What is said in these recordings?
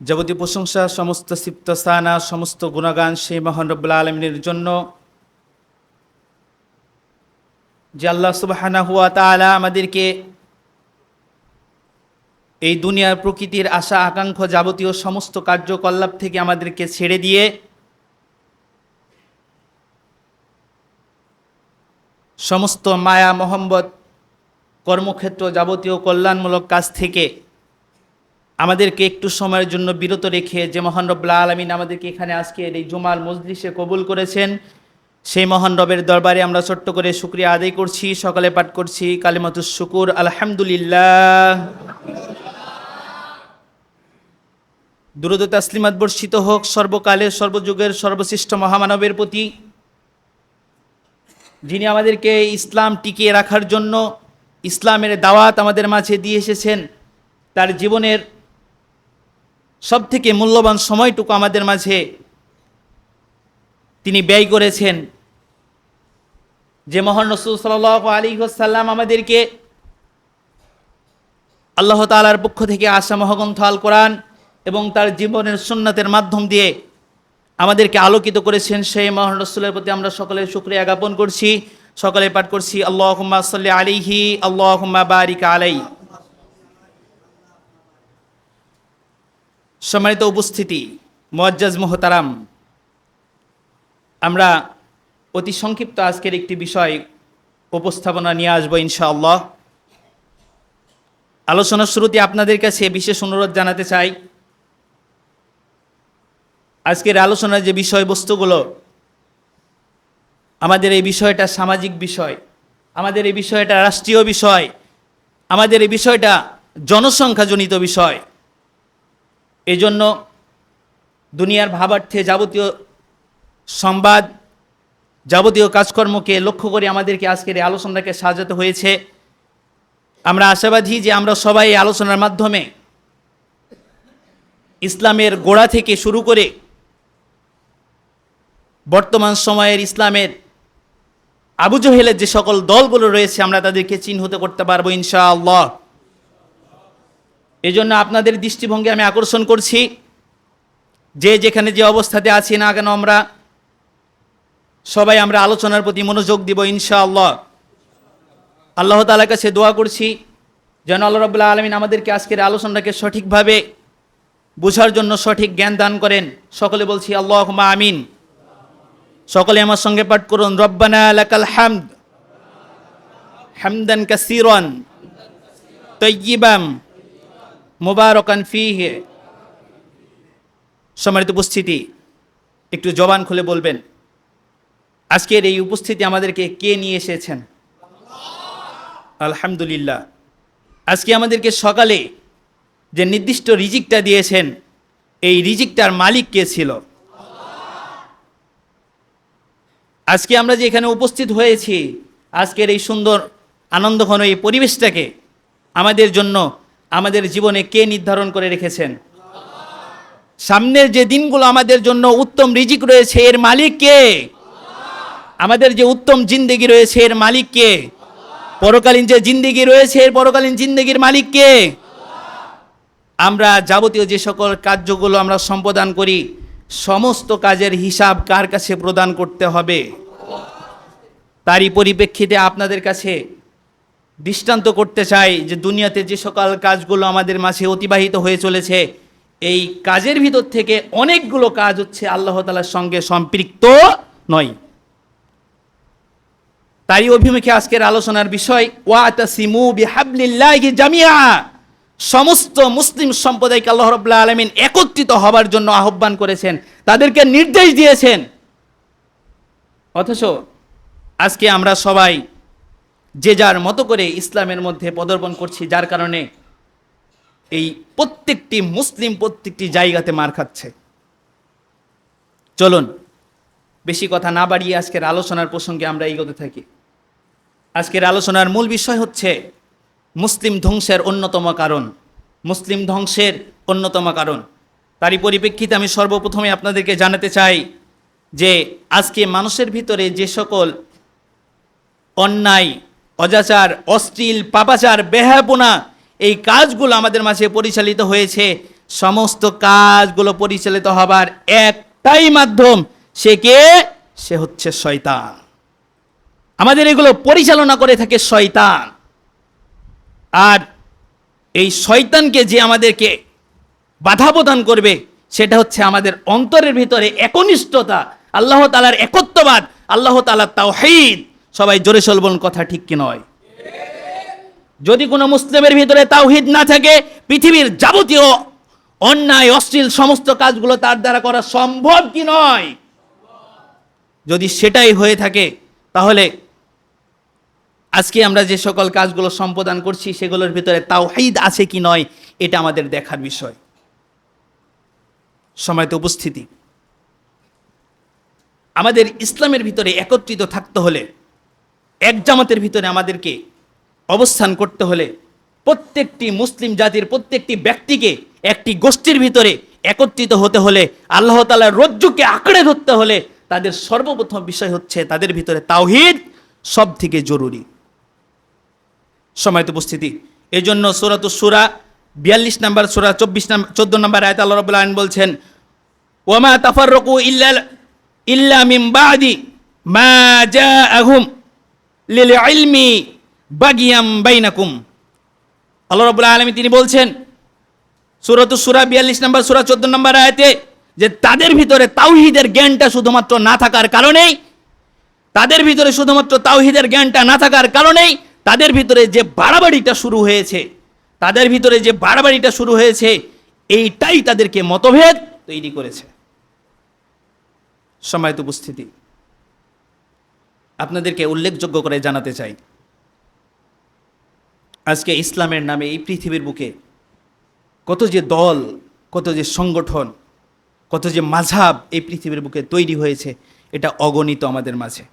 যাবতীয় প্রশংসা, সমস্ত সিপ্ত সানা সমস্ত গুণগান সেই মহান রব্বুল্লা আলমিনের জন্য। যে আল্লাহ সুবাহানা হুয়া তালা আমাদেরকে এই দুনিয়ার প্রকৃতির আশা, আকাঙ্ক্ষা যাবতীয় সমস্ত কার্যকলাপ থেকে আমাদেরকে ছেড়ে দিয়ে সমস্ত মায়া মোহাম্মদ কর্মক্ষেত্র যাবতীয় কল্যাণমূলক কাজ থেকে আমাদেরকে একটু সময়ের জন্য বিরত রেখে যে মহান রব্লা আলমিন আমাদেরকে এখানে আজকে এই জুমার মজলিসে কবুল করেছেন, সেই মহান রবের দরবারে আমরা ছোট্ট করে শুক্রিয়া আদায় করছি, সকালে পাঠ করছি, কালিমাতুস শুকুর, আলহামদুলিল্লাহ। দুরুদ তাসলিমাত বর্ষিত হোক, সর্বকালের, সর্বযুগের, সর্বশ্রেষ্ঠ মহামানবের প্রতি, যিনি আমাদেরকে ইসলাম টিকিয়ে রাখার জন্য ইসলামের দাওয়াত আমাদের মাঝে দিয়ে এসেছেন, তার জীবনের সবথেকে মূল্যবান সময়টুকু আমাদের মাঝে তিনি ব্যয় করেছেন। যে মহান রসুল সাল আলী সাল্লাম আমাদেরকে আল্লাহ তালার পক্ষ থেকে আসা মহাগ্রন্থ আল কোরআন এবং তার জীবনের সুন্নাতের মাধ্যম দিয়ে আমাদেরকে আলোকিত করেছেন। সেই মহান রসুলের প্রতি আমরা সকলে শুক্রিয়া জ্ঞাপন করছি। সকলে পাঠ করছি আল্লাহ সাল্লি আলিহি আল্লাহ বারিক আলাই সম্মানিত উপস্থিতি, মোয়াজ্জাজ মোহতারাম, আমরা অতি সংক্ষিপ্ত আজকের একটি বিষয় উপস্থাপনা নিয়ে আসব ইনশাআল্লাহ। আলোচনার শুরুতে আপনাদের কাছে বিশেষ অনুরোধ জানাতে চাই, আজকের আলোচনার যে বিষয়বস্তুগুলো, আমাদের এই বিষয়টা সামাজিক বিষয়, আমাদের এই বিষয়টা রাষ্ট্রীয় বিষয়, আমাদের এই বিষয়টা জনসংখ্যাজনিত বিষয় এজন্য দুনিয়ার ভাবার্থে যাবতীয় সংবাদ, যাবতীয় কাজকর্মকে লক্ষ্য করে আমাদেরকে আজকের এই আলোচনাকে সাজাতে হয়েছে। আমরা আশাবাদী যে আমরা সবাই এই আলোচনার মাধ্যমে ইসলামের গোড়া থেকে শুরু করে বর্তমান সময়ের ইসলামের আবু জহেলের যে সকল দলগুলো রয়েছে, আমরা তাদেরকে চিহ্নিত করতে পারব ইনশাআল্লাহ। এই জন্য আপনাদের দৃষ্টিভঙ্গি আমি আকর্ষণ করছি। যে যেখানে যে অবস্থাতে আছি না কেন আমরা সবাই আমরা আলোচনার প্রতি মনোযোগ দিব ইনশাআল্লাহ। আল্লাহ তালার কাছে দোয়া করছি, যেন আল্লাহ রবুল্লাহ আলমিন আমাদেরকে আজকের আলোচনাটাকে সঠিকভাবে বোঝার জন্য সঠিক জ্ঞান দান করেন। সকলে বলছি আল্লাহ আমিন। সকলে আমার সঙ্গে পাঠ করুন, রব্বানা লাকাল হামদ হামদান কাসিরন তৈবাম মুবারকান ফিহে। সম্মানিত উপস্থিতি, একটু জবান খুলে বলবেন, আজকের এই উপস্থিতি আমাদেরকে কে নিয়ে এসেছেন? আলহামদুলিল্লাহ। আজকে আমাদেরকে সকালে যে নির্দিষ্ট রিজিকটা দিয়েছেন, এই রিজিকটার মালিক কে ছিল? আজকে আমরা যে এখানে উপস্থিত হয়েছি, আজকের এই সুন্দর, আনন্দঘন এই পরিবেশটাকে আমাদের জন্য আমাদের জীবনে কে নির্ধারণ করে রেখেছেন? সামনের যে দিনগুলো আমাদের জন্য উত্তম রিজিক রয়েছে, এর মালিক কে? আমাদের যে উত্তম জিন্দেগি রয়েছে, এর মালিক কে? পরকালীন যে জিন্দেগি রয়েছে, এর পরকালীন জিন্দেগির মালিক কে? আমরা যাবতীয় যে সকল কার্যগুলো আমরা সম্পাদন করি, সমস্ত কাজের হিসাব কার কাছে প্রদান করতে হবে? তারই পরিপ্রেক্ষিতে আপনাদের কাছে দৃষ্টান্ত করতে চাই যে দুনিয়াতে যে সকল কাজগুলো আমাদের মাঝে অতিবাহিত হয়ে চলেছে, এই কাজের ভিতর থেকে অনেকগুলো কাজ হচ্ছে আল্লাহ তালার সঙ্গে সম্পৃক্ত নয়। তারই অভিমুখে আজকের আলোচনার বিষয়, ওয়াতাসিমু বিহাবলিল্লাহি জামিয়া সমস্ত মুসলিম সম্প্রদায়কে আল্লাহ রব্লা আলমিন একত্রিত হবার জন্য আহ্বান করেছেন, তাদেরকে নির্দেশ দিয়েছেন। অথচ আজকে আমরা সবাই যে যার মতো করে ইসলামের মধ্যে পদর্পণ করছি, যার কারণে এই প্রত্যেকটি মুসলিম প্রত্যেকটি জায়গাতে মার খাচ্ছে। চলুন, বেশি কথা না বাড়িয়ে আজকের আলোচনার প্রসঙ্গে আমরা এগোতে থাকি। আজকের আলোচনার মূল বিষয় হচ্ছে মুসলিম ধ্বংসের অন্যতম কারণ। মুসলিম ধ্বংসের অন্যতম কারণ। তারই পরিপ্রেক্ষিতে আমি সর্বপ্রথমে আপনাদেরকে জানাতে চাই যে আজকে মানুষের ভিতরে যে সকল অন্যায় অজাচার, অশ্লীল, পাপাচার বেহাপনা এই কাজগুলো আমাদের মাঝে পরিচালিত হয়েছে। সমস্ত কাজগুলো পরিচালিত হবার একটাই মাধ্যম, সে কে? সে হচ্ছে শয়তান। আমাদের এগুলো পরিচালনা করে থাকে শয়তান। আর এই শয়তানকে যে আমাদেরকে বাধা প্রদান করবে, সেটা হচ্ছে আমাদের অন্তরের ভিতরে একনিষ্ঠতা, আল্লাহ তালার একত্ববাদ, আল্লাহ তালার তাওহীদ। সবাই জোরে সলবন কথা ঠিক কি নয়। যদি কোনো মুসলিমের ভিতরে তাওহিদ না থাকে, পৃথিবীর যাবতীয় অন্যায়, অশ্লীল সমস্ত কাজগুলো তার দ্বারা করা সম্ভব কি নয়? যদি সেটাই হয়ে থাকে, তাহলে আজকে আমরা যে সকল কাজগুলো সম্পাদন করছি, সেগুলোর ভিতরে তাওহিদ আছে কি নয়, এটা আমাদের দেখার বিষয়। সময়ত উপস্থিতি। আমাদের ইসলামের ভিতরে একত্রিত থাকতে হলে এক জামাতের ভিতরে আমাদেরকে অবস্থান করতে হলে প্রত্যেকটি মুসলিম জাতির প্রত্যেকটি ব্যক্তিকে একটি গোষ্ঠীর ভিতরে একত্রিত হতে হলে আল্লাহ তালার রজ্জুকে আঁকড়ে ধরতে হলে তাদের সর্বপ্রথম বিষয় হচ্ছে তাদের ভিতরে তাওহিদ সব থেকে জরুরি। সময়ত উপস্থিতি এই জন্য সুরাত সুরা বিয়াল্লিশ নাম্বার, সুরা চব্বিশ নাম্বার, চোদ্দ নাম্বার আয়ত আল্লাহ রবুল্লা আইন বলছেন ওমা তাফাররকু ইল্লা ইল্লা মিন বাদি মা জাআহুম লিল ইলমি বাগিয়াম বাইনাকুম। আল্লাহ রাব্বুল আলামিন তিনি বলছেন সূরাত সূরা 42 নম্বর, সূরা 14 নম্বর আয়াতে যে তাদের ভিতরে তাওহীদের জ্ঞানটা শুধুমাত্র না থাকার কারণেই, তাদের ভিতরে শুধুমাত্র তাওহীদের জ্ঞানটা না থাকার কারণেই তাদের ভিতরে যে বাড়াবাড়িটা শুরু হয়েছে, তাদের ভিতরে যে বাড়াবাড়িটা শুরু হয়েছে, এইটাই তাদেরকে মতভেদ তৈরি করেছে। সময়ত উপস্থিতি আপনাদেরকে উল্লেখযোগ্য করে জানাতে চাই। আজকে ইসলামের নামে এই পৃথিবীর বুকে কত যে দল, কত যে সংগঠন, কত যে মাঝাব এই পৃথিবীর বুকে তৈরি হয়েছে, এটা অগণিত আমাদের মাঝে।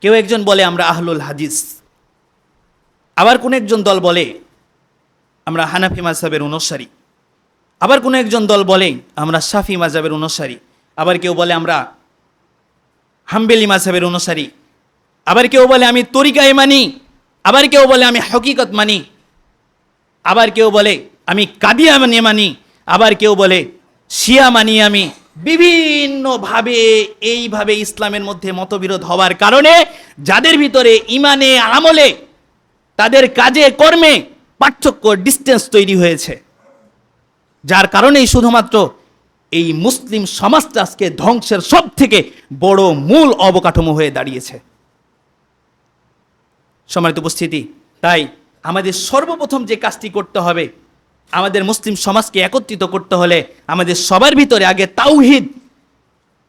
কেউ একজন বলে, আমরা আহলুল হাদিস। আবার কোন একজন দল বলে, আমরা হানাফি মাঝহাবের অনুসারী। আবার কোনো একজন দল বলে, আমরা সাফি মাঝহাবের অনুসারী। আবার কেউ বলে, আমরা হাম্বেলি মাঝহাবের অনুসারী। আবার কেউ বলে আমি তরিকায় মানি, আবার কেউ বলে আমি হকিকত মানি, আবার কেউ বলে আমি কাদিয়া মানি মানি, আবার কেউ বলে শিয়া মানি আমি। বিভিন্নভাবে এইভাবে ইসলামের মধ্যে মতবিরোধ হওয়ার কারণে যাদের ভিতরে ইমানে আমলে, তাদের কাজে কর্মে পার্থক্য ডিস্টেন্স তৈরি হয়েছে। যার কারণেই শুধুমাত্র এই মুসলিম সমাজটা আজকে ধ্বংসের সব থেকে বড় মূল অবকাঠামো হয়ে দাঁড়িয়েছে। সম্মানিত উপস্থিতি, তাই আমাদের সর্বপ্রথম যে কাজটি করতে হবে, আমাদের মুসলিম সমাজকে একত্রিত করতে হলে আমাদের সবার ভিতরে আগে তাওহিদ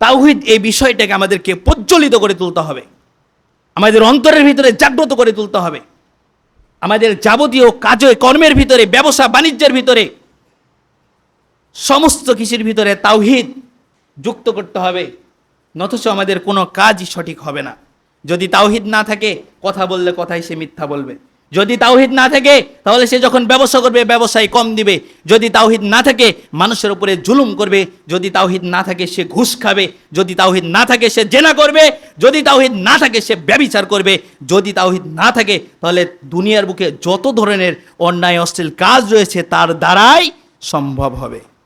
তাওহিদ এই বিষয়টাকে আমাদেরকে প্রজ্বলিত করে তুলতে হবে। আমাদের অন্তরের ভিতরে জাগ্রত করে তুলতে হবে। আমাদের যাবতীয় কাজে কর্মের ভিতরে, ব্যবসা, বাণিজ্যের ভিতরে সমস্ত কিছুর ভিতরে তাওহিদ যুক্ত করতে হবে। নথচ আমাদের কোনো কাজই সঠিক হবে না। যদি তাওহিদ না থাকে, কথা বললে কথাই সে মিথ্যা বলবে। যদি তাওহিদ না থাকে, তাহলে সে যখন ব্যবসা করবে, ব্যবসায় কম দিবে। যদি তাওহিদ না থাকে, মানুষের উপরে জুলুম করবে। যদি তাওহিদ না থাকে, সে ঘুষ খাবে। যদি তাওহিদ না থাকে, সে জেনা করবে। যদি তাওহিদ না থাকে, সে ব্যবিচার করবে। যদি তাওহিদ না থাকে, তাহলে দুনিয়ার বুকে যত ধরনের অন্যায়, অশ্লীল কাজ রয়েছে, তার দ্বারাই সম্ভব হবে।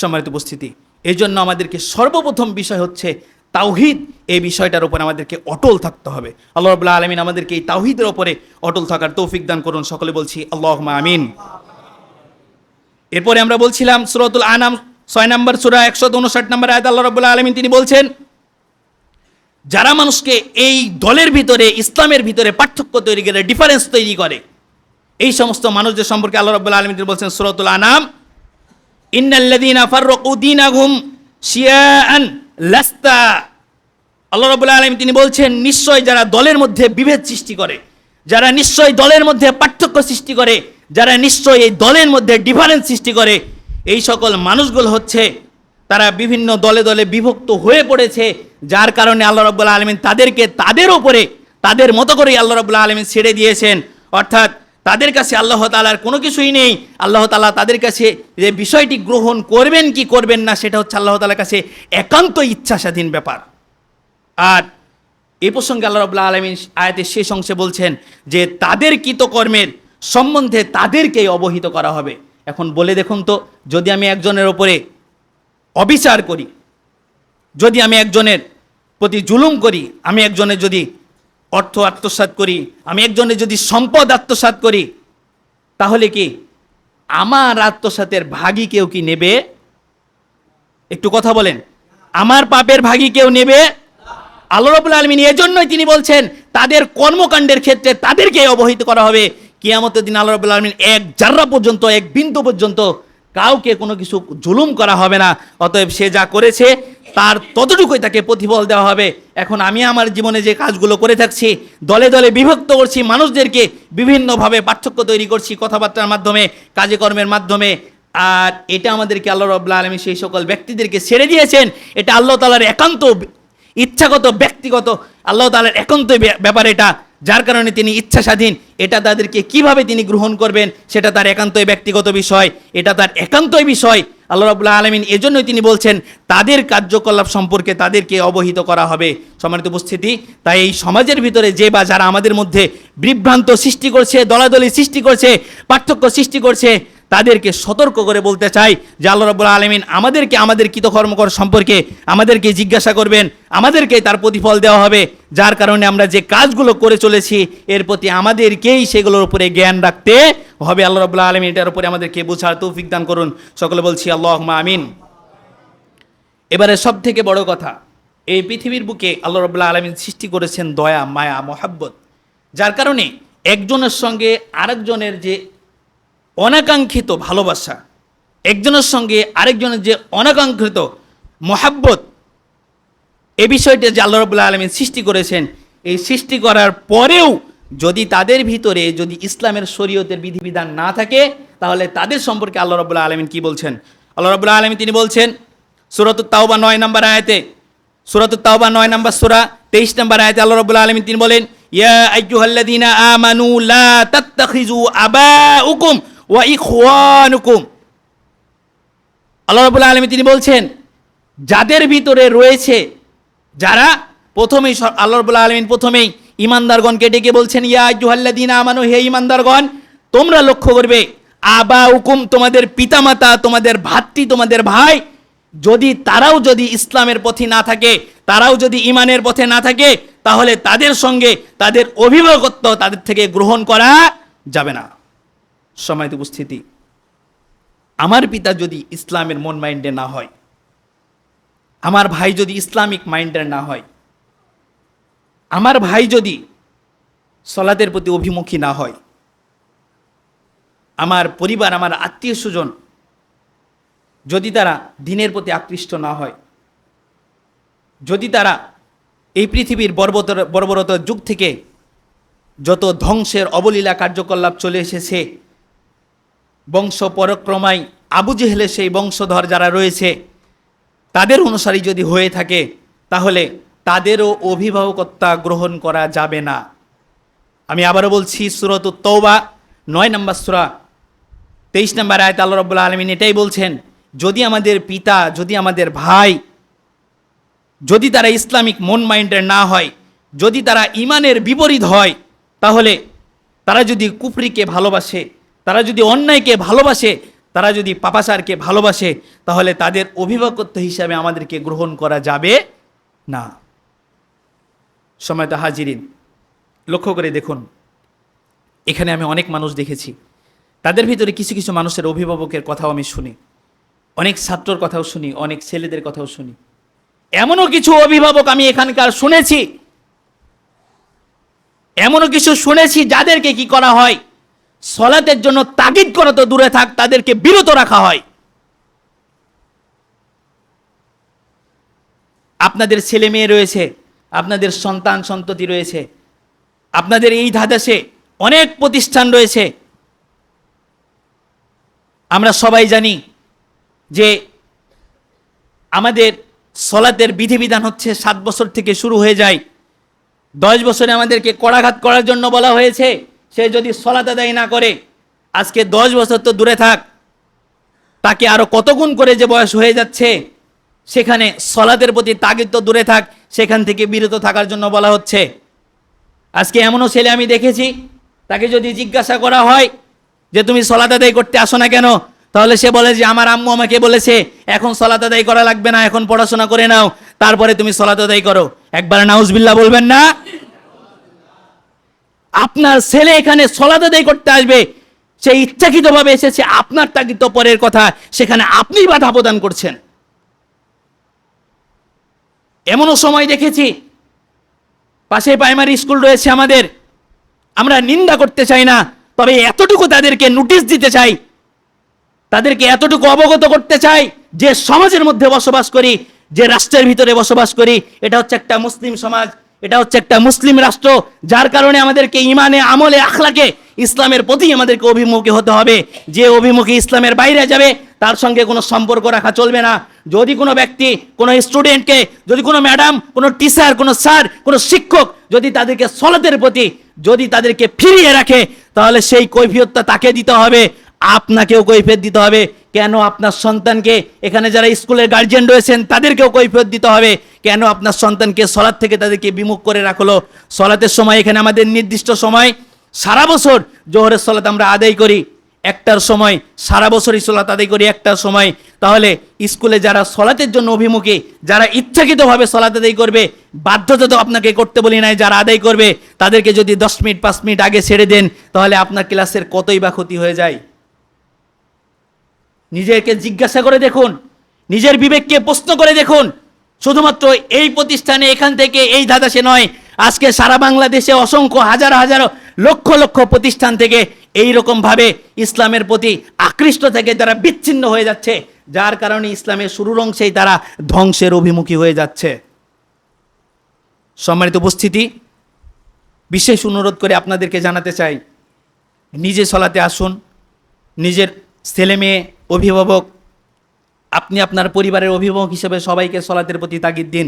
সম্মানিত উপস্থিতি এই জন্য আমাদেরকে সর্বপ্রথম বিষয় হচ্ছে তাওহিদ। এই বিষয়টার উপর আমাদেরকে অটল থাকতে হবে। আল্লাহ রবুল্লাহ আলমিন আমাদেরকে এই তাওহিদের ওপরে অটল থাকার তৌফিক দান করুন। সকলে বলছি আল্লাহ আমিন। এরপরে আমরা বলছিলাম, সুরতুল আনাম, ছয় নম্বর সুরা, একশো উনষাট নম্বর আয়াত, আল্লাহ রবুল্লাহ আলমিন তিনি বলছেন, যারা মানুষকে এই দলের ভিতরে, ইসলামের ভিতরে পার্থক্য তৈরি করে ডিফারেন্স তৈরি করে, এই সমস্ত মানুষদের সম্পর্কে আল্লাহ রবুল্লাহ আলমিন তিনি বলছেন, সুরতুল আনাম ইন্নাল্লাযীনা ফাররাকু দীনাহুম শিয়াআন লাস্তা। আল্লাহ রাব্বুল আলামিন তিনি বলছেন, নিশ্চয় যারা দলের মধ্যে বিভেদ সৃষ্টি করে, যারা নিশ্চয় দলের মধ্যে পার্থক্য সৃষ্টি করে, যারা নিশ্চয় এই দলের মধ্যে ডিফারেন্স সৃষ্টি করে, এই সকল মানুষগুলো হচ্ছে তারা বিভিন্ন দলে দলে বিভক্ত হয়ে পড়েছে, যার কারণে আল্লাহ রাব্বুল আলামিন তাদেরকে তাদের উপরে, তাদের মতো করেই আল্লাহ রাব্বুল আলামিন ছেড়ে দিয়েছেন। অর্থাৎ তাদের কাছে আল্লাহ তালার কোনো কিছুই নেই। আল্লাহ তালা তাদের কাছে যে বিষয়টি গ্রহণ করবেন কি করবেন না, সেটা হচ্ছে আল্লাহ তালার কাছে একান্ত ইচ্ছা স্বাধীন ব্যাপার। আর এ প্রসঙ্গে আল্লাহ রবুল্লা আলমিন আয়াতের শেষ অংশে বলছেন যে, তাদের কৃতকর্মের সম্বন্ধে তাদেরকেই অবহিত করা হবে। এখন বলে দেখুন তো, যদি আমি একজনের ওপরে অবিচার করি, যদি আমি একজনের প্রতি জুলুম করি, আমি একজনের যদি অর্থ আত্মসাৎ করি, আমি একজনের যদি সম্পদ আত্মসাৎ করি, তাহলে কি আমার আত্মসাতের ভাগই কেউ কি নেবে? একটু কথা বলেন। আমার পাপের ভাগই কেউ নেবে? আল্লাহ রবুল আলমিন এজন্যই তিনি বলছেন, তাদের কর্মকাণ্ডের ক্ষেত্রে তাদেরকে অবহিত করা হবে। কিয়ামতের দিন আল্লাহ রবুল আলমিন এক জার্রা পর্যন্ত, এক বিন্দু পর্যন্ত কাউকে কোনো কিছু জুলুম করা হবে না। অতএব সে যা করেছে, তার ততটুকুই তাকে প্রতিফল দেওয়া হবে। এখন আমি আমার জীবনে যে কাজগুলো করে থাকছি, দলে দলে বিভক্ত করছি, মানুষদেরকে বিভিন্নভাবে পার্থক্য তৈরি করছি কথাবার্তার মাধ্যমে কাজে কর্মের মাধ্যমে, আর এটা আমাদেরকে আল্লাহ রব্লা আলমী সেই সকল ব্যক্তিদেরকে ছেড়ে দিয়েছেন। এটা আল্লাহ তালার একান্ত ইচ্ছাগত, ব্যক্তিগত, আল্লাহ তালার একান্ত ব্য- ব্যাপার এটা। যার কারণে তিনি ইচ্ছা স্বাধীন এটা তাদেরকে কীভাবে তিনি গ্রহণ করবেন, সেটা তার একান্তই ব্যক্তিগত বিষয়, এটা তার একান্তই বিষয়। আল্লাহ রাবুল্লাহ আলমিন এজন্যই তিনি বলছেন, তাদের কার্যকলাপ সম্পর্কে তাদেরকে অবহিত করা হবে। সম্মানিত উপস্থিতি, তাই এই সমাজের ভিতরে যে বা যারা আমাদের মধ্যে বিভ্রান্ত সৃষ্টি করছে, দলাদলি সৃষ্টি করছে, পার্থক্য সৃষ্টি করছে তাদেরকে সতর্ক করে বলতে চাই যে আল্লাহ রব্বুল আলমিন আমাদেরকে আমাদের কৃতকর্মকর সম্পর্কে আমাদেরকে জিজ্ঞাসা করবেন, আমাদেরকে তার প্রতিফল দেওয়া হবে, যার কারণে আমরা যে কাজগুলো করে চলেছি, এর প্রতি আমাদেরকেই সেগুলোর উপরে জ্ঞান রাখতে হবে। আল্লাহ রব্বুল আলমিন এটার উপরে আমাদেরকে বোঝার তৌফিক দান করুন। সকলে বলছি আল্লাহ আমিন। এবারে সব থেকে বড় কথা, এই পৃথিবীর বুকে আল্লাহ রব্লা আলমিন সৃষ্টি করেছেন দয়া, মায়া, মহাব্বত, যার কারণে একজনের সঙ্গে আরেকজনের যে অনাকাঙ্ক্ষিত ভালোবাসা। একজনের সঙ্গে আরেকজনের যে অনাকাঙ্ক্ষিত মহাব্বত, এ বিষয়টা যে আল্লাহ রবুল্লা আলমিন সৃষ্টি করেছেন, এই সৃষ্টি করার পরেও যদি তাদের ভিতরে যদি ইসলামের শরীয়তের বিধিবিধান না থাকে, তাহলে তাদের সম্পর্কে আল্লাহ রবুল্লা আলমিন কি বলছেন? আল্লাহ রবুল্লা আলমিন তিনি বলছেন সুরত তাওবা নয় নম্বর আয়াতে সুরত তাওবা নয় নম্বর সুরা, তেইশ নম্বর আয়াতে আল্লাহ রবুল্লা আলমিন তিনি বলেন, ইয়া আইয়ুহাল্লাযীনা আমানু লা তাত্তাখিযু আবাউকুম ওয়া ইখওয়ানুকুম আল্লাহ রবুল্লা আলমী তিনি বলছেন, যাদের ভিতরে রয়েছে, যারা প্রথমেই আল্লাহ রবুল্লা আলমিন প্রথমেই ইমানদারগণকে ডেকে বলছেন, ইয়া জুহাল্লাদিন আমানু, হে ইমানদারগণ তোমরা লক্ষ্য করবে আবা হুকুম তোমাদের পিতামাতা, তোমাদের ভাতৃ, তোমাদের ভাই, যদি তারাও যদি ইসলামের পথে না থাকে, তারাও যদি ইমানের পথে না থাকে, তাহলে তাদের সঙ্গে তাদের অভিভাবকত্ব তাদের থেকে গ্রহণ করা যাবে না। সময়ত উপস্থিতি। আমার পিতা যদি ইসলামের মন মাইন্ডে না হয়, আমার ভাই যদি ইসলামিক মাইন্ডের না হয়, আমার ভাই যদি সলাতের প্রতি অভিমুখী না হয়, আমার পরিবার, আমার আত্মীয় স্বজন যদি তারা দিনের প্রতি আকৃষ্ট না হয়, যদি তারা এই পৃথিবীর বর্বরতার যুগ থেকে যত ধ্বংসের অবলীলা কার্যকলাপ চলে এসেছে বংশ পরক্রমায় আবু জেহেলের সেই বংশধর যারা রয়েছে, তাদের অনুসারী যদি হয়ে থাকে, তাহলে তাদেরও অভিভাবকত্বা গ্রহণ করা যাবে না। আমি আবারও বলছি, সুরত তৌবা নয় নম্বর সুরা, তেইশ নম্বর আয়ত আল্লাহ রব্বুল্লা আলমিন এটাই বলছেন, যদি আমাদের পিতা, যদি আমাদের ভাই, যদি তারা ইসলামিক মন মাইন্ডের না হয়, যদি তারা ইমানের বিপরীত হয়, তাহলে তারা যদি কুফরিকে ভালোবাসে তারা যদি অন্যায়কে ভালোবাসে, তারা যদি পাপাসারকে ভালোবাসে, তাহলে তাদের অভিভাবকত্ব হিসাবে আমাদেরকে গ্রহণ করা যাবে না। সময়ত হাজিরিন, লক্ষ্য করে দেখুন। এখানে আমি অনেক মানুষ দেখেছি। তাদের ভিতরে কিছু কিছু মানুষের অভিভাবকের কথাও আমি শুনি। অনেক ছাত্রর কথাও শুনি, অনেক ছেলেদের কথাও শুনি। এমনও কিছু অভিভাবক আমি এখানকার শুনেছি। এমনও কিছু শুনেছি যাদেরকে কি করা হয়? সলাতের জন্য তাগিদ করা তো দূরে থাক, তাদেরকে বিরত রাখা হয়। আপনাদের ছেলে মেয়ে রয়েছে, আপনাদের সন্তান সন্ততি রয়েছে, আপনাদের এই ধাদাসে অনেক প্রতিষ্ঠান রয়েছে। আমরা সবাই জানি যে আমাদের সলাতের বিধিবিধান হচ্ছে সাত বছর থেকে শুরু হয়ে যায়। দশ বছরে আমাদেরকে কড়াঘাত করার জন্য বলা হয়েছে। সে যদি সলাত আদায় না করে, আজকে দশ বছর তো দূরে থাক, তাকে আরও কত গুণ করে যে বয়স হয়ে যাচ্ছে, সেখানে সলাতের প্রতি তাগিদ তো দূরে থাক, সেখান থেকে বিরত থাকার জন্য বলা হচ্ছে। আজকে এমনও ছেলে আমি দেখেছি, তাকে যদি জিজ্ঞাসা করা হয় যে তুমি সলাত আদায় করতে আসো না কেন, তাহলে সে বলে যে আমার আম্মু আমাকে বলেছে, এখন সলাত আদায় করা লাগবে না, এখন পড়াশোনা করে নাও, তারপরে তুমি সলাত আদায় করো। একবার নাউজবিল্লাহ বলবেন না। আপনার ছেলে এখানে সলাত আদায় করতে আসবে, সে ইচ্ছাকৃতভাবে এসেছে, আপনার তাগিদ পরের কথা সেখানে আপনি বাধা প্রদান করছেন। এমনও সময় দেখেছি পাশে প্রাইমারি স্কুল রয়েছে আমাদের, আমরা নিন্দা করতে চাই না, তবে এতটুকু তাদেরকে নোটিশ দিতে চাই, তাদেরকে এতটুকু অবগত করতে চাই, যে সমাজের মধ্যে বসবাস করি, যে রাষ্ট্রের ভিতরে বসবাস করি, এটা হচ্ছে একটা মুসলিম সমাজ এটা হচ্ছে একটা মুসলিম রাষ্ট্র, যার কারণে আমাদেরকে ইমানে, আমলে, আখলাকে ইসলামের প্রতি আমাদেরকে অভিমুখী হতে হবে। যে অভিমুখী ইসলামের বাইরে যাবে, তার সঙ্গে কোনো সম্পর্ক রাখা চলবে না। যদি কোনো ব্যক্তি, কোনো স্টুডেন্টকে, যদি কোনো ম্যাডাম, কোনো টিচার, কোনো স্যার, কোনো শিক্ষক যদি তাদেরকে সলাতের প্রতি, যদি তাদেরকে ফিরিয়ে রাখে, তাহলে সেই কৈফিয়তটা তাকে দিতে হবে। আপনাকেও কৈফিয়ত দিতে হবে। কেন আপনার সন্তানকে এখানে যারা স্কুলের গার্জিয়ান রয়েছেন, তাদেরকেও কৈফিয়ত দিতে হবে? কেন আপনার সন্তানকে সলাৎ থেকে তাদেরকে বিমুখ করে রাখল? সলাতের সময় এখানে আমাদের নির্দিষ্ট সময়, সারা বছর জোহরের সলাত আমরা আদায় করি। একটার সময়, সারা বছরই সলাত আদায় করি একটার সময়। তাহলে স্কুলে যারা সলাতের জন্য অভিমুখী, যারা ইচ্ছাকৃতভাবে সলাত আদায় করবে, বাধ্যতা তো আপনাকে করতে বলি নাই, যারা আদায় করবে, তাদেরকে যদি দশ মিনিট, পাঁচ মিনিট আগে ছেড়ে দেন, তাহলে আপনার ক্লাসের কতই বা ক্ষতি হয়ে যায়? নিজেকে জিজ্ঞাসা করে দেখুন, নিজের বিবেককে প্রশ্ন করে দেখুন। শুধুমাত্র এই প্রতিষ্ঠানে, এখান থেকে এই ধাঁধাসে নয়, আজকে সারা বাংলাদেশে অসংখ্য, হাজার হাজার, লক্ষ লক্ষ প্রতিষ্ঠান থেকে এই ভাবে ইসলামের প্রতি আকৃষ্ট থেকে তারা বিচ্ছিন্ন হয়ে যাচ্ছে। যার কারণে ইসলামের শুরুর অংশেই তারা ধ্বংসের অভিমুখী হয়ে যাচ্ছে। সম্মানিত উপস্থিতি, বিশেষ অনুরোধ করে আপনাদেরকে জানাতে চাই, নিজে সলাতে আসুন, নিজের ছেলে মেয়ে অভিভাবক, আপনি আপনার পরিবারের অভিভাবক হিসেবে সবাইকে সলাতের প্রতি তাগিদ দিন।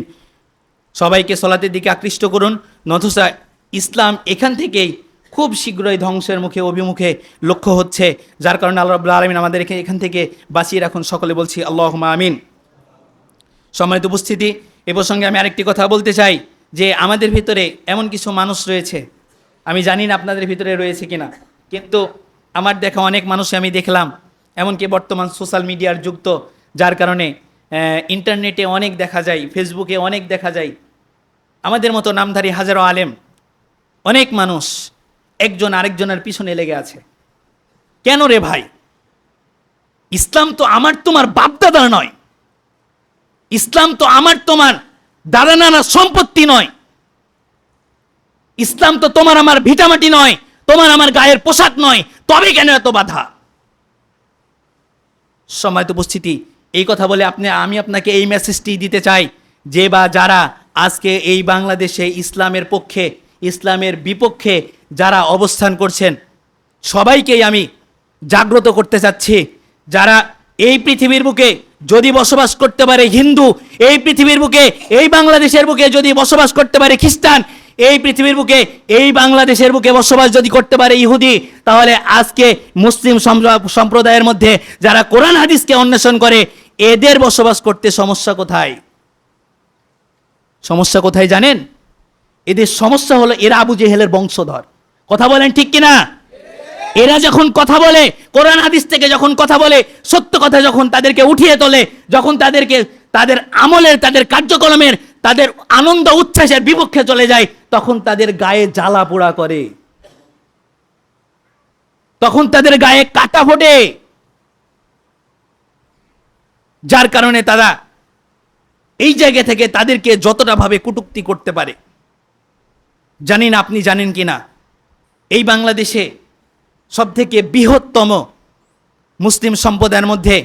সবাইকে সলাতের দিকে আকৃষ্ট করুন। নথসা ইসলাম এখান থেকেই খুব শীঘ্রই ধ্বংসের মুখে, অভিমুখে লক্ষ্য হচ্ছে। যার কারণে আল্লাহ রাব্বুল আলমিন আমাদেরকে এখান থেকে বাঁচিয়ে রাখুন। সকলে বলছি আল্লাহ আমিন। সম্মানিত উপস্থিতি, এ প্রসঙ্গে আমি আরেকটি কথা বলতে চাই, যে আমাদের ভিতরে এমন কিছু মানুষ রয়েছে। আমি জানি না আপনাদের ভিতরে রয়েছে কিনা, কিন্তু আমার দেখা অনেক মানুষই আমি দেখলাম। এমনকি বর্তমান সোশ্যাল মিডিয়ার যুক্ত, যার কারণে ইন্টারনেটে অনেক দেখা যায়, ফেসবুকে অনেক দেখা যায়। আমাদের মতো নামধারী হাজারো আলেম, অনেক মানুষ একজন আরেকজনের পিছনে লেগে আছে। কেন রে ভাই? ইসলাম তো আমার তোমার বাপদাদার নয়। ইসলাম তো আমার তোমার দাদা নানার সম্পত্তি নয়। ইসলাম তো তোমার আমার ভিটামাটি নয়, তোমার আমার গায়ের পোশাক নয়, তবে কেন এত বাধা? সম্মানিত উপস্থিতি। এই কথা বলে আপনি, আমি আপনাকে এই মেসেজটি দিতে চাই যে বা যারা আজকে এই বাংলাদেশে ইসলামের পক্ষে, ইসলামের বিপক্ষে যারা অবস্থান করছেন, সবাইকেই আমি জাগ্রত করতে চাচ্ছি। যারা এই পৃথিবীর বুকে যদি বসবাস করতে পারে হিন্দু, এই পৃথিবীর বুকে, এই বাংলাদেশের বুকে যদি বসবাস করতে পারে খ্রিস্টান এই পৃথিবীর বুকে, এই বাংলাদেশের বুকে বসবাস যদি করতে পারে ইহুদি, তাহলে আজকে মুসলিম সম্প্র- সম্প্রদায়ের মধ্যে যারা কোরআন হাদিসকে অন্বেষণ করে, এদের বসবাস করতে সমস্যা কোথায়? সমস্যা কোথায় জানেন? এদের সমস্যা হলো এরা আবু জেহেলের বংশধর। কথা বলেন ঠিক কিনা? এরা যখন কথা বলে, কোরআন হাদিস থেকে যখন কথা বলে, সত্য কথা যখন তাদেরকে উঠিয়ে তোলে, যখন তাদেরকে, তাদের আমলের, তাদের কার্যক্রমের তাদের আনন্দ উচ্ছ্বাসের বিপক্ষে চলে যায়, তখন তাদের গায়ে জ্বালা পোড়া করে। তখন তাদের গায়ে কাটা ফোটে। যার কারণে তারা এই জায়গা থেকে তাদেরকে যতটা ভাবে কটূক্তি করতে পারে। জানি না আপনি জানেন কি না? এই বাংলাদেশে সবথেকে বৃহত্তম মুসলিম সম্প্রদায়ের মধ্যে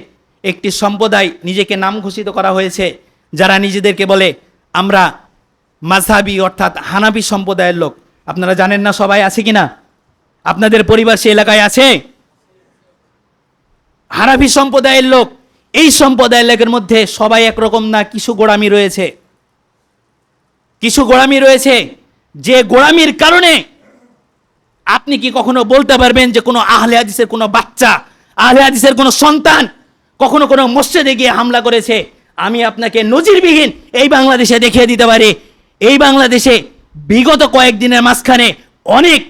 একটি সম্প্রদায় নিজেকে নাম ঘোষিত করা হয়েছে, যারা নিজেদেরকে বলে আমরা মাঝহাবি অর্থাৎ হানাবি সম্প্রদায়ের লোক। আপনারা জানেন না সবাই আছে কি না আপনাদের পরিবার সে এলাকায় আছে? হানাফি সম্প্রদায়ের লোক, এই সম্প্রদায়ের লোকের মধ্যে সবাই একরকম না কিছু গোড়ামি রয়েছে। কিছু গোড়ামি রয়েছে যে গোড়ামির কারণে আপনি কি কখনো বলতে পারবেন যে কোনো আহলে হাদিসের কোনো বাচ্চা, আহলে হাদিসের কোনো সন্তান কখনো কোনো মসজিদে গিয়ে হামলা করেছে? আমি আপনাকে নজিরবিহীন এই বাংলাদেশে দেখিয়ে দিতে পারি। এই বাংলাদেশে বিগত কয়েকদিনের মাঝখানে অনেক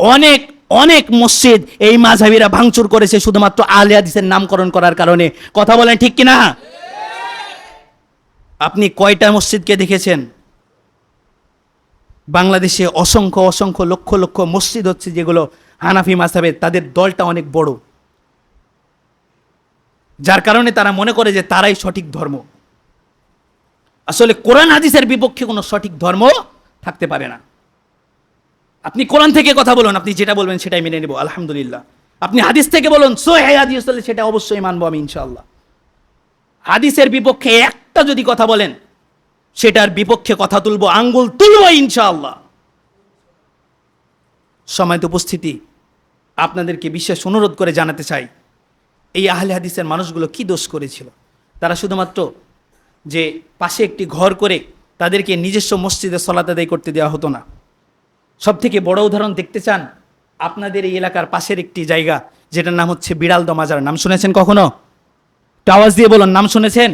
অনেক অনেক মসজিদ এই মাঝাবিরা ভাঙচুর করেছে শুধুমাত্র আহলে হাদিসের নামকরণ করার কারণে। কথা বলেন ঠিক কিনা? আপনি কয়টা মসজিদকে দেখেছেন? বাংলাদেশে অসংখ্য অসংখ্য, লক্ষ লক্ষ মসজিদ হচ্ছে যেগুলো হানাফি মাসাবের তাদের দলটা অনেক বড়। যার কারণে তারা মনে করে যে তারাই সঠিক ধর্ম। আসলে কোরআন হাদিসের বিপক্ষে কোনো সঠিক ধর্ম থাকতে পারে না। আপনি কোরআন থেকে কথা বলুন, আপনি যেটা বলবেন সেটাই মেনে নেব, আলহামদুলিল্লাহ। আপনি হাদিস থেকে বলুন সো হ্যাঁ হাদিস তাহলে সেটা অবশ্যই মানবো আমি, ইনশাআল্লাহ। হাদিসের বিপক্ষে একটা যদি কথা বলেন, সেটার বিপক্ষে কথা তুলবো, আঙ্গুল তুলবো, ইনশাআল্লাহ। সময়ত উপস্থিতি। আপনাদেরকে বিশেষ অনুরোধ করে জানাতে চাই, এই আহলে হাদিসের মানুষগুলো কি দোষ করেছিল? তারা শুধুমাত্র যে পাশে একটি ঘর করে তাদেরকে নিজস্ব মসজিদে সলাত আদায় করতে দেওয়া হতো না। সব থেকে বড় উদাহরণ দেখতে চান আপনাদের এই এলাকার পাশের একটি জায়গা, যেটার নাম হচ্ছে বিড়ালদ মাজার। নাম শুনেছেন কখনো? একটু আওয়াজ দিয়ে বলুন, নাম শুনেছেন?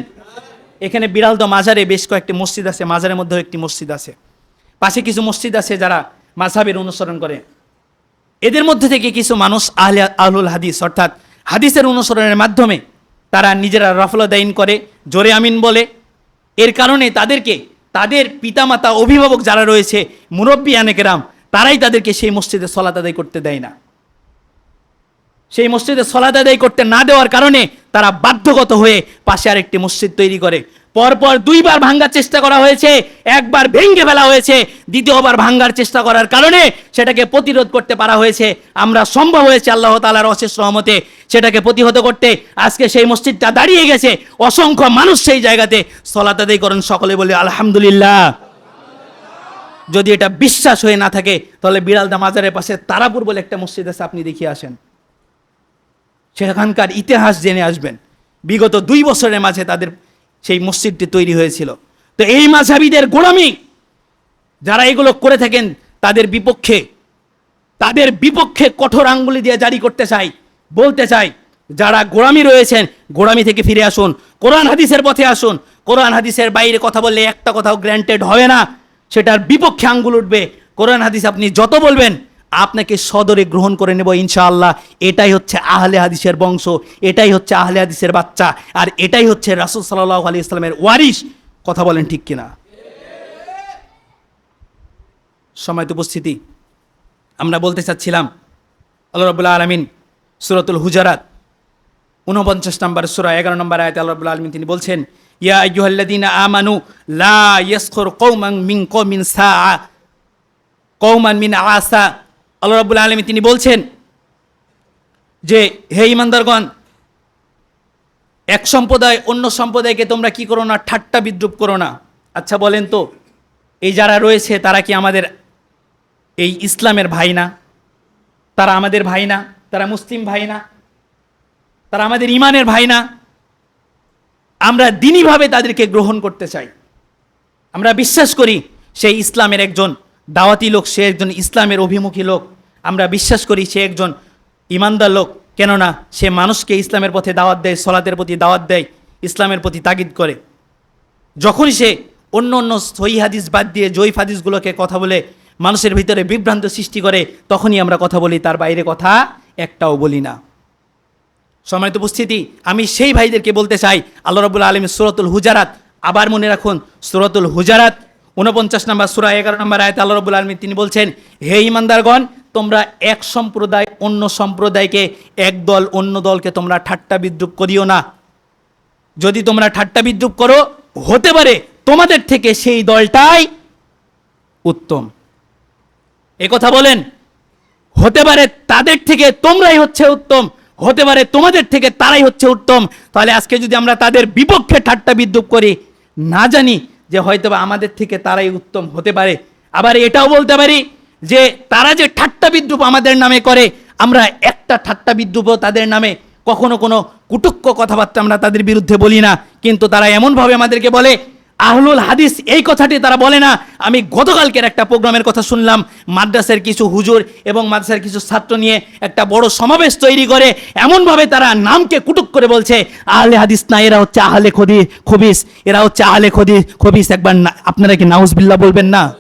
এখানে বিড়ালদ মাজারে বেশ কয়েকটি মসজিদ আছে, মাজারের মধ্যেও একটি মসজিদ আছে। পাশে কিছু মসজিদ আছে যারা মাঝহাবের অনুসরণ করে। এদের মধ্যে থেকে কিছু মানুষ আহলে, আহলুল হাদিস, অর্থাৎ হাদিসের অনুসরণের মাধ্যমে তারা নিজেরা রফলদাইন করে, জোরে আমিন বলে এর কারণে তাদেরকে, তাদের পিতামাতা, অভিভাবক যারা রয়েছে, মুরব্বী আনেকেরাম তারাই তাদেরকে সেই মসজিদে সলাত আদায় করতে দেয় না। সেই মসজিদে সলাত আদায় করতে না দেওয়ার কারণে তারা বাধ্যগত হয়ে পাশে আরেকটি মসজিদ তৈরি করে। পরপর দুইবার ভাঙ্গার চেষ্টা করা হয়েছে, একবার ভেঙ্গে ফেলা হয়েছে, দ্বিতীয়বার ভাঙ্গার চেষ্টা করার কারণে সেটাকে প্রতিরোধ করতে পারা হয়েছে। আমরা সম্ভব হয়েছে আল্লাহ তালার অশেষ রহমতে সেটাকে প্রতিহত করতে। আজকে সেই মসজিদটা দাঁড়িয়ে গেছে, অসংখ্য মানুষ সেই জায়গাতে সলাত আদায় করেন, সকলে বলে আলহামদুলিল্লাহ। যদি এটা বিশ্বাস হয়ে না থাকে, তাহলে বিড়ালদা মাজারের পাশে তারাপুর বলে একটা মসজিদ আছে, আপনি দেখিয়ে আসেন। সেখানকার ইতিহাস জেনে আসবেন। বিগত দুই বছরের মাঝে তাদের সেই মসজিদটি তৈরি হয়েছিল। তো এই মাঝাবিদের গোড়ামি যারা এগুলো করে থাকেন, তাদের বিপক্ষে তাদের বিপক্ষে কঠোর আঙ্গুলি দিয়ে জারি করতে চাই, বলতে চাই, যারা গোড়ামি রয়েছেন গোড়ামি থেকে ফিরে আসুন, কোরআন হাদিসের পথে আসুন, কোরআন হাদিসের বাইরে কথা বললে একটা কথাও গ্র্যান্টেড হবে না, সেটার বিপক্ষে আঙ্গুল উঠবে, কোরআন হাদিস আপনি যত বলবেন আপনাকে সদরে গ্রহণ করে নেব ইনশাআল্লাহ। এটাই হচ্ছে আহলে হাদিসের বংশ, এটাই হচ্ছে আহলে হাদিসের বাচ্চা, আর এটাই হচ্ছে রাসুল সাল্লাহ আলি ইসলামের ওয়ারিস কথা বলেন ঠিক কিনা? সময়ত উপস্থিতি, আমরা বলতে চাচ্ছিলাম, আল্লাহ রবুল্লা আলমিন সুরতুল হুজারাত উনপঞ্চাশ নম্বর সুরা, এগারো নম্বর আয়তে আল্লাহ রবুল্লা আলমিন তিনি বলছেন, ইয়া আইয়ুহাল্লাযীনা আমানু লা ইয়াসখুর কওমান মিন কওমিন সাআ, কওমান মিন আসা আল্লাহ রাব্বুল আলামিন তিনি বলছেন যে, হে ইমানদারগণ এক সম্প্রদায় অন্য সম্প্রদায়কে তোমরা কি করো না? ঠাট্টা বিদ্রুপ করো না। আচ্ছা বলেন তো, এই যারা রয়েছে, তারা কি আমাদের এই ইসলামের ভাই না? তারা আমাদের ভাই না? তারা মুসলিম ভাই না? তারা আমাদের ইমানের ভাই না? আমরা দিনীভাবে তাদেরকে গ্রহণ করতে চাই। আমরা বিশ্বাস করি সেই ইসলামের একজন দাওয়াতি লোক, সে একজন ইসলামের অভিমুখী লোক। আমরা বিশ্বাস করি সে একজন ইমানদার লোক, কেননা সে মানুষকে ইসলামের পথে দাওয়াত দেয়, সলাতের প্রতি দাওয়াত দেয়, ইসলামের প্রতি তাগিদ করে। যখনই সে অন্য অন্য সহি হাদিস বাদ দিয়ে জৈফ হাদিসগুলোকে কথা বলে, মানুষের ভিতরে বিভ্রান্ত সৃষ্টি করে, তখনই আমরা কথা বলি, তার বাইরে কথা একটাও বলি না। সম্মানিত উপস্থিতি, আমি সেই ভাইদেরকে বলতে চাই, আল্লাহ রবুল্লা আলম সুরতুল হুজারাত আবার মনে রাখুন, সুরতুল হুজারাত উনপঞ্চাশ নম্বর সুরা, এগারো নম্বর আয়ত আল্লাহ রবুল আলমী তিনি বলছেন, হে ইমানদারগণ তোমরা এক সম্প্রদায় অন্য সম্প্রদায়কে, এক দল অন্য দলকে তোমরা ঠাট্টা বিদ্রুপ করিও না। যদি তোমরা ঠাট্টা বিদ্রুপ করো, হতে পারে তোমাদের থেকে সেই দলটাই উত্তম। কথা বলেন, হতে পারে তাদের থেকে তোমরাই হচ্ছে উত্তম, হতে পারে তোমাদের থেকে তারাই হচ্ছে উত্তম। তাহলে আজকে যদি আমরা তাদের বিপক্ষে ঠাট্টা বিদ্রুপ করি, না জানি যে হয়তো আমাদের থেকে তারাই উত্তম হতে পারে। আবার এটাও বলতে পারি যে তারা যে ঠাট্টা বিদ্রুপ আমাদের নামে করে, আমরা একটা ঠাট্টা বিদ্রুপও তাদের নামে কখনো কোনো কুটুক্ষ কথাবার্তা আমরা তাদের বিরুদ্ধে বলি না। কিন্তু তারা এমনভাবে আমাদেরকে বলে আহলুল হাদিস এই কথাটি তারা বলে না। আমি গতকালকের একটা প্রোগ্রামের কথা শুনলাম। মাদ্রাসের কিছু হুজুর এবং মাদ্রাসার কিছু ছাত্র নিয়ে একটা বড় সমাবেশ তৈরি করে। এমনভাবে তারা নামকে কুটুক করে বলছে, আহলে হাদিস না, এরা হচ্ছে আহলে খদি, খবিস। এরা হচ্ছে আহলে খদি, খবিস। একবার না- আপনারা কি নাউজবিল্লাহ বলবেন না?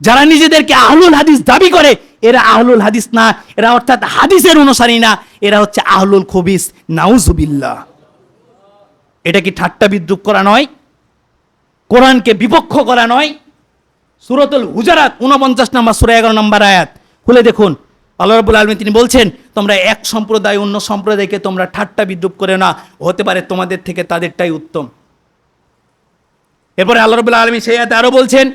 যারা নিজেদেরকে আহলুল হাদিস দাবি করে, এরা আহলুল হাদিস না। এরা অর্থাৎ হাদিসের অনুসারী না। এরা হচ্ছে আহলুল খবিস। নাউজুবিল্লাহ। এটা কি ঠাট্টা বিদ্রুপ করা নয়? কোরআনকে বিপক্ষ করা নয়? সুরতুল হুজারাত উনপঞ্চাশ নম্বর, সুরা এগারো নম্বর আয়াত। খুলে দেখুন। আল্লাহ রাবুল আলমী তিনি বলছেন, তোমরা এক সম্প্রদায় অন্য সম্প্রদায়কে তোমরা ঠাট্টা বিদ্রুপ করে না। হতে পারে তোমাদের থেকে তাদেরটাই উত্তম। এরপরে আল্লাহ রবুল্লা আলমী সেই আয়াতে আরও বলছেন,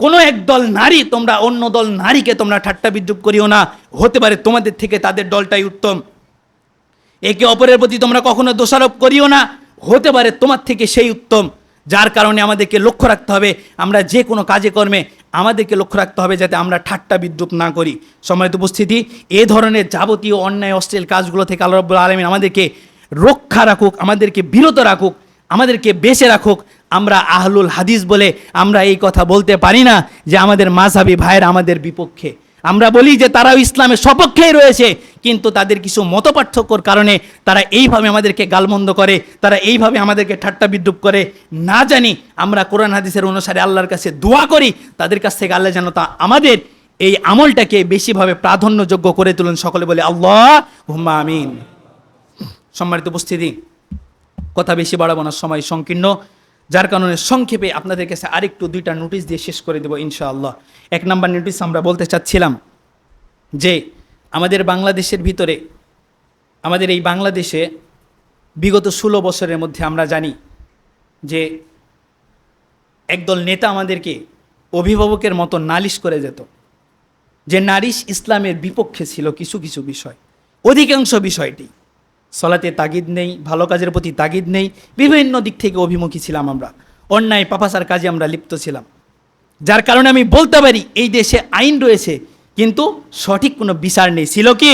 কোনো এক দল নারী, তোমরা অন্য দল নারীকে তোমরা ঠাট্টা বিদ্রুপ করিও না। হতে পারে তোমাদের থেকে তাদের দলটাই উত্তম। একে অপরের প্রতি তোমরা কখনো দোষারোপ করিও না। হতে পারে তোমার থেকে সেই উত্তম, যার কারণে আমাদেরকে লক্ষ্য রাখতে হবে, আমরা যে কোনো কাজে কর্মে আমাদেরকে লক্ষ্য রাখতে হবে যাতে আমরা ঠাট্টা বিদ্রুপ না করি। সম্মানিত উপস্থিতি, এ ধরনের যাবতীয় অন্যায়, অশ্লীল কাজগুলো থেকে আল্লাহ রব্বুল আলমিন আমাদেরকে রক্ষা রাখুক, আমাদেরকে বিরত রাখুক, আমাদেরকে বেঁচে রাখুক। আমরা আহলুল হাদিস বলে আমরা এই কথা বলতে পারি না যে আমাদের মাঝহাবি ভাইয়ের আমাদের বিপক্ষে। আমরা বলি যে তারাও ইসলামের সপক্ষেই রয়েছে, কিন্তু তাদের কিছু মতপার্থক্যর কারণে তারা এইভাবে আমাদেরকে গালমন্দ করে, তারা এইভাবে আমাদেরকে ঠাট্টা বিদ্রুপ করে। না জানি আমরা কোরআন হাদিসের অনুসারে আল্লাহর কাছে দোয়া করি, তাদের কাছ থেকে আল্লাহ যেন তা আমাদের এই আমলটাকে বেশিভাবে প্রাধান্যযোগ্য করে তুলুন সকলে বলে, আল্লাহ, হুম্মা আমিন। সম্মানিত উপস্থিতি, কথা বেশি বাড়াবো না, সময় সংকীর্ণ। যার কারণে সংক্ষেপে আপনাদের কাছে আরেকটু দুইটা নোটিশ দিয়ে শেষ করে দেবো, ইনশাআল্লাহ। এক নাম্বার নোটিশ আমরা বলতে চাচ্ছিলাম যে, আমাদের বাংলাদেশের ভিতরে, আমাদের এই বাংলাদেশে বিগত ষোলো বছরের মধ্যে আমরা জানি যে, একদল নেতা আমাদেরকে অভিভাবকের মতো নালিশ করে যেত, যে নারিশ ইসলামের বিপক্ষে ছিল কিছু কিছু বিষয়। অধিকাংশ বিষয়টি সলাতে তাগিদ নেই, ভালো কাজের প্রতি তাগিদ নেই, বিভিন্ন দিক থেকে অভিমুখী ছিলাম আমরা। অন্যায় পাপাসার কাজে আমরা লিপ্ত ছিলাম। যার কারণে আমি বলতে পারি, এই দেশে আইন রয়েছে, কিন্তু সঠিক কোনো বিচার নেই। ছিল কি?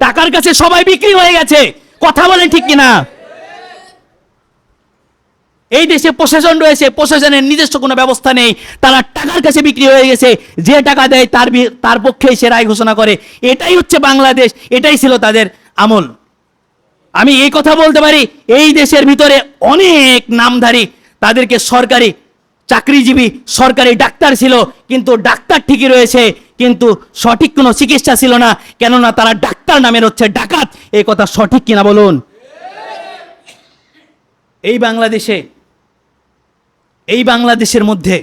টাকার কাছে সবাই বিক্রি হয়ে গেছে। কথা বলেন ঠিক কিনা? এই দেশে প্রশাসন রয়েছে, প্রশাসনের নিজস্ব কোনো ব্যবস্থা নেই। তারা টাকার কাছে বিক্রি হয়ে গেছে। যে টাকা দেয়, তার তার পক্ষেই সে রায় ঘোষণা করে। এটাই হচ্ছে বাংলাদেশ, এটাই ছিল তাদের আমল। আমি এই কথা বলতে পারি, এই দেশের ভিতরে অনেক নামধারী, তাদেরকে সরকারি চাকরিজীবী, সরকারি ডাক্তার ছিল, কিন্তু ডাক্তার ঠিকই রয়েছে, কিন্তু সঠিক কোনো চিকিৎসা ছিল না, কেননা তারা ডাক্তার নামের হচ্ছে ডাকাত। এই কথা সঠিক কিনা বলুন? এই বাংলাদেশে, এই বাংলাদেশের মধ্যে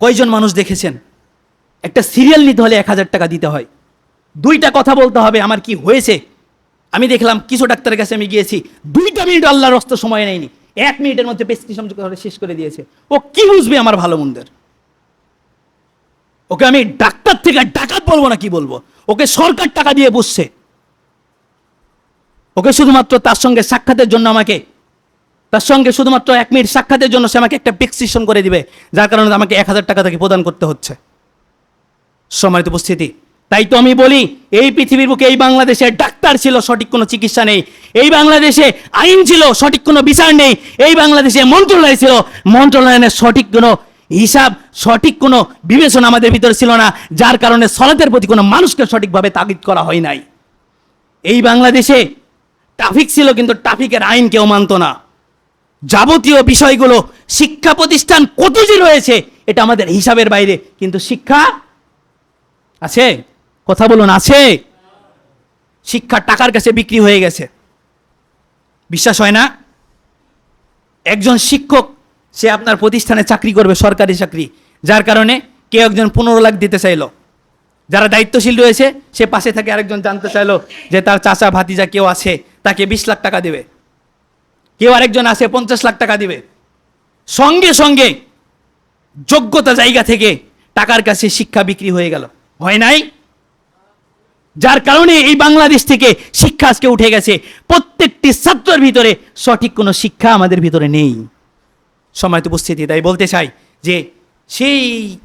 কয়জন মানুষ দেখেছেন? একটা সিরিয়াল নিতে হলে এক হাজার টাকা দিতে হয়। দুইটা কথা বলতে হবে, আমার কি হয়েছে? আমি দেখলাম কিছু ডাক্তারের কাছে আমি গিয়েছি, দুইটা মিনিট আল্লাহর রস্ত সময় নেয়নি। এক মিনিটের মধ্যে প্রেসক্রিপশন করে শেষ করে দিয়েছে। ও কি বুঝবে আমার ভালো মন্দের? ওকে আমি ডাক্তার থেকে ডাকাত বলব না কি বলব? ওকে সরকার টাকা দিয়ে বসছে। ওকে শুধুমাত্র তার সঙ্গে সাক্ষাতের জন্য আমাকে, তার সঙ্গে শুধুমাত্র এক মিনিট সাক্ষাতের জন্য সে আমাকে একটা প্রেসক্রিপশন করে দিবে, যার কারণে আমাকে এক হাজার টাকা তাকে প্রদান করতে হচ্ছে। সম্মানিত উপস্থিতি তাই তো আমি বলি, এই পৃথিবীর বুকে এই বাংলাদেশে ডাক্তার ছিল, সঠিক কোনো চিকিৎসা নেই। এই বাংলাদেশে আইন ছিল, সঠিক কোনো বিচার নেই। এই বাংলাদেশে মন্ত্রণালয় ছিল, মন্ত্রণালয়ের সঠিক কোনো হিসাব, সঠিক কোনো বিবেচনা আমাদের ভিতরে ছিল না, যার কারণে সলাতের প্রতি কোনো মানুষকে সঠিকভাবে তাগিদ করা হয় নাই। এই বাংলাদেশে ট্রাফিক ছিল, কিন্তু ট্রাফিকের আইন কেউ মানত না। যাবতীয় বিষয়গুলো, শিক্ষা প্রতিষ্ঠান কত যে রয়েছে, এটা আমাদের হিসাবের বাইরে, কিন্তু শিক্ষা আছে। কথা বলুন, আছে? শিক্ষা টাকার কাছে বিক্রি হয়ে গেছে। বিশ্বাস হয় না? একজন শিক্ষক, সে আপনার প্রতিষ্ঠানে চাকরি করবে, সরকারি চাকরি। যার কারণে কেউ একজন পনেরো লাখ দিতে চাইলো। যারা দায়িত্বশীল রয়েছে, সে পাশে থেকে আরেকজন জানতে চাইলো যে তার চাচা, ভাতিজা কেউ আছে, তাকে বিশ লাখ টাকা দেবে। কেউ আরেকজন আছে, পঞ্চাশ লাখ টাকা দিবে। সঙ্গে সঙ্গে যোগ্যতা জায়গা থেকে টাকার কাছে শিক্ষা বিক্রি হয়ে গেল। হয় নাই? যার কারণে এই বাংলাদেশ থেকে শিক্ষা আজকে উঠে গেছে। প্রত্যেকটি ছাত্রের ভিতরে সঠিক কোনো শিক্ষা আমাদের ভিতরে নেই। সময় উপস্থিতি, তাই বলতে চাই যে সেই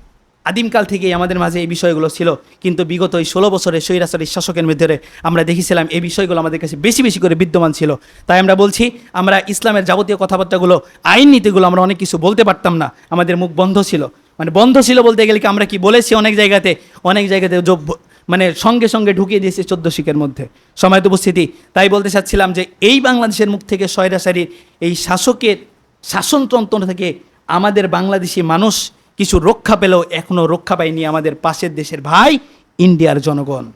আদিমকাল থেকেই আমাদের মাঝে এই বিষয়গুলো ছিল। কিন্তু বিগত এই ষোলো বছরের স্বৈরাচারী শাসকের ভিতরে আমরা দেখেছিলাম এই বিষয়গুলো আমাদের কাছে বেশি বেশি করে বিদ্যমান ছিল। তাই আমরা বলছি, আমরা ইসলামের যাবতীয় কথাবার্তাগুলো, আইন নীতিগুলো আমরা অনেক কিছু বলতে পারতাম না। আমাদের মুখ বন্ধ ছিল। মানে বন্ধ ছিল বলতে গেলে কি আমরা কি বলেছি অনেক জায়গাতে? অনেক জায়গাতে যোগ- মানে সঙ্গে সঙ্গে ঢুকিয়ে দিয়েছে চোদ্দ শিখের মধ্যে। সময় উপস্থিতি। তাই বলতে চাচ্ছিলাম যে এই বাংলাদেশের মুখ থেকে সয়রাসারির এই শাসকের শাসনতন্ত্র থেকে আমাদের বাংলাদেশি মানুষ কিছু রক্ষা পেলেও এখনও রক্ষা পায়নি আমাদের পাশের দেশের ভাই, ইন্ডিয়ার জনগণ।